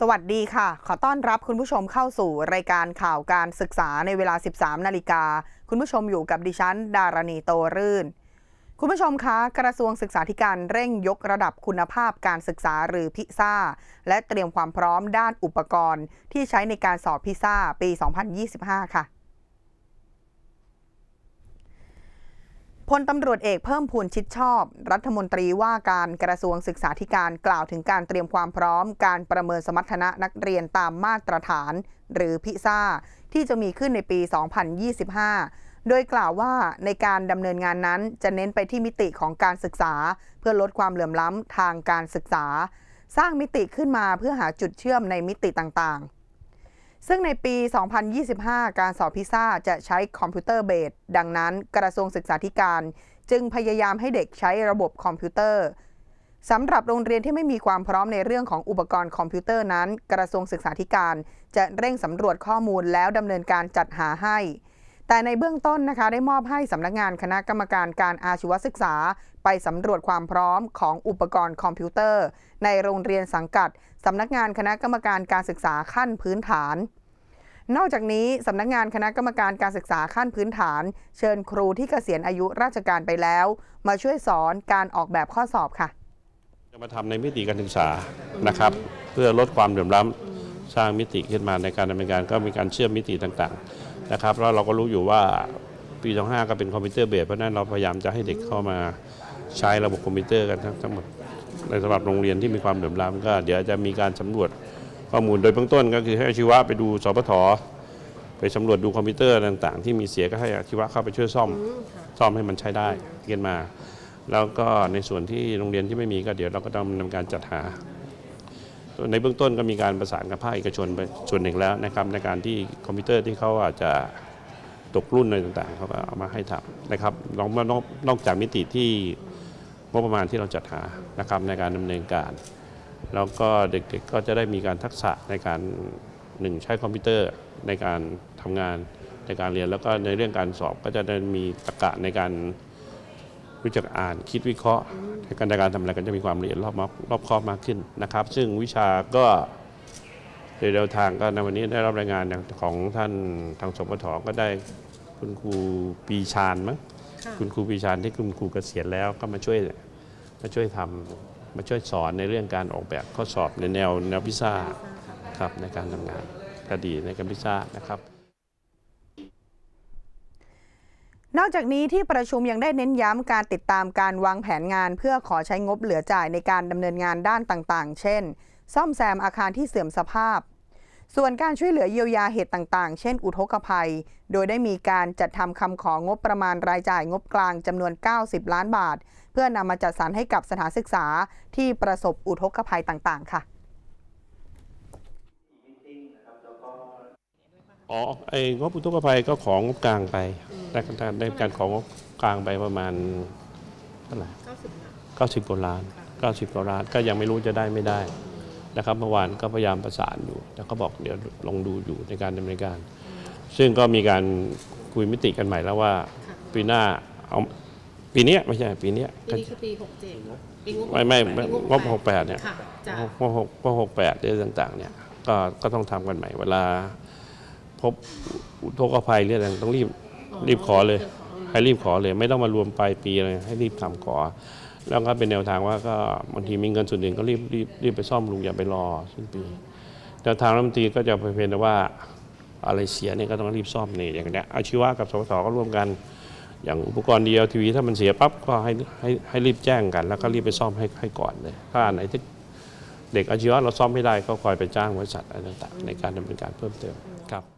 สวัสดีค่ะ ขอต้อนรับคุณผู้ชมเข้าสู่รายการข่าวการศึกษาในเวลา 13 นาฬิกา คุณผู้ชมอยู่กับดิฉัน ดารณีโตรื่น คุณผู้ชมคะ กระทรวงศึกษาธิการเร่งยกระดับคุณภาพการศึกษาหรือพิซ่า และเตรียมความพร้อมด้านอุปกรณ์ที่ใช้ในการสอบพิซ่าปี 2025 ค่ะ พลตำรวจเอกเพิ่มพูนชิดชอบ รัฐมนตรีว่าการกระทรวงศึกษาธิการกล่าวถึงการเตรียมความพร้อม การประเมินสมรรถนะนักเรียนตามมาตรฐาน หรือพิซ่า ที่จะมีขึ้นในปี 2025 โดยกล่าวว่าในการดำเนินงานนั้นจะเน้นไปที่มิติของการศึกษา เพื่อลดความเหลื่อมล้ำทางการศึกษา สร้างมิติขึ้นมาเพื่อหาจุดเชื่อมในมิติต่างๆ ซึ่งในปี 2025 การสอบพิซ่าจะใช้คอมพิวเตอร์เบสดังนั้นกระทรวงศึกษาธิการ จึงพยายามให้เด็กใช้ระบบคอมพิวเตอร์สำหรับโรงเรียนที่ไม่มีความพร้อมในเรื่องของอุปกรณ์คอมพิวเตอร์นั้น กระทรวงศึกษาธิการ จะเร่งสำรวจข้อมูลแล้วดำเนินการจัดหาให้ แต่ในเบื้องต้นนะคะได้มอบให้สำนักงานคณะกรรมการการอาชีวศึกษา ไปสำรวจความพร้อมของอุปกรณ์คอมพิวเตอร์ ในโรงเรียนสังกัดสำนักงานคณะกรรมการการศึกษาขั้นพื้นฐานนอกจากนี้สำนักงานคณะกรรมการการศึกษาขั้นพื้นฐาน เชิญครูที่เกษียณอายุราชการไปแล้ว มาช่วยสอนการออกแบบข้อสอบค่ะ จะมาทำในมิติการศึกษานะครับ เพื่อลดความเหลื่อมล้ำสร้างมิติขึ้นมาในการดำเนินการก็มีการเชื่อมมิติต่างๆ นะครับแล้วเราก็รู้อยู่ว่าปี25ก็เป็นคอมพิวเตอร์เบสเพราะนั้นเราพยายามจะให้เด็กเข้ามาใช้ระบบคอมพิวเตอร์กันทั้งหมดในสำหรับโรงเรียนที่มีความเหลื่อมล้ำก็ เดี๋ยวจะมีการสำรวจข้อมูลโดยเบื้องต้นก็คือให้อาชีวะไปดูสพทไปสำรวจดูคอมพิวเตอร์ต่างๆ ที่มีเสียก็ให้อาชีวะเข้าไปช่วยซ่อมซ่อมให้มันใช้ได้ขึ้นมา แล้วก็ในส่วนที่โรงเรียนที่ไม่มีก็เดี๋ยวเราก็ต้องดำเนินการจัดหา ในเบื้องต้นก็มีการประสานกับภาคเอกชนไปส่วนหนึ่งแล้วนะครับในการที่คอมพิวเตอร์ที่เขาอาจจะตกรุ่นอะไรต่างๆเขาก็เอามาให้ทำนะครับนอกนอกนอกจากมิติที่งบประมาณที่เราจัดหานะครับในการดำเนินการ แล้วก็เด็กๆก็จะได้มีการทักษะในการหนึ่งใช้คอมพิวเตอร์ในการทำงานในการเรียนแล้วก็ในเรื่องการสอบก็จะได้มีตรรกะในการ รู้จักอ่านคิดวิเคราะห์ในการในการทำอะไรก็จะมีความละเอียดรอบมากรอบคอบมากขึ้นนะครับ ซึ่งวิชาก็โดยแนวทางก็ในวันนี้ได้รับรายงานของท่านทางสปทก็ได้คุณครูปีชาญมั้งคุณครูปีชาญที่คุณครูเกษียณแล้วก็มาช่วยมาช่วยทำมาช่วยสอนในเรื่องการออกแบบข้อสอบในแนวแนวพิซซ่าครับในการทำงานก็ดีในการพิซซ่านะครับ นอกจากนี้ที่ประชุมยังได้เน้นย้ำการติดตามการวางแผนงาน เพื่อขอใช้งบเหลือจ่ายในการดำเนินงานด้านต่างๆ เช่น ซ่อมแซมอาคารที่เสื่อมสภาพ ส่วนการช่วยเหลือเยียวยาเหตุต่างๆ เช่น อุทกภัย โดยได้มีการจัดทำคำของบประมาณรายจ่ายงบกลางจำนวน 90 ล้านบาท เพื่อนำมาจัดสรรให้กับสถานศึกษาที่ประสบอุทกภัยต่างๆ ค่ะ อ๋อไอ้งบอุทกภัยก็ของงบกลางไปได้การได้การของงบกลางไปประมาณเท่าไหร่เก้าสิบกว่าล้านเก้าสิบกว่าล้านก็ยังไม่รู้จะได้ไม่ได้นะครับเมื่อวานก็พยายามประสานอยู่แต่ก็บอกเดี๋ยวลองดูอยู่ในการดำเนินการ ซึ่งก็มีการคุยมิติกันใหม่แล้วว่าปีหน้าเอาปีเนี้ยไม่ใช่ปีเนี้ยปีนี้คือปี67ปีงบไม่ไม่ปีงบหกแปดเนี่ยค่ะจะพวกหกพวกหกแปดเรื่องต่างๆเนี่ยก็ก็ต้องทำกันใหม่เวลา พบอุทกภัยเรื่องต่างต้องรีบรีบขอเลย ให้รีบขอเลย ไม่ต้องมารวมปลายปีเลยให้รีบทำขอ แล้วก็เป็นแนวทางว่าก็บางทีมีเงินส่วนหนึ่งก็รีบรีบรีบไปซ่อมลุงอย่าไปรอสิ้นปีแนวทางรัฐมนตรีก็จะเพียงแต่ว่าอะไรเสียเนี่ยก็ต้องรีบซ่อมนี่อย่างเนี้ยอาชีวะกับสวทก็ร่วมกัน อย่างอุปกรณ์ดีเอลทีวีถ้ามันเสียปั๊บก็ให้ให้ให้รีบแจ้งกัน แล้วก็รีบไปซ่อมให้ให้ก่อนเลยถ้าอันไหนที่เด็กอาชีวะเราซ่อมไม่ได้ก็คอยไปจ้างบริษัทอะไรต่างๆในการดำเนินการเพิ่มเติมครับ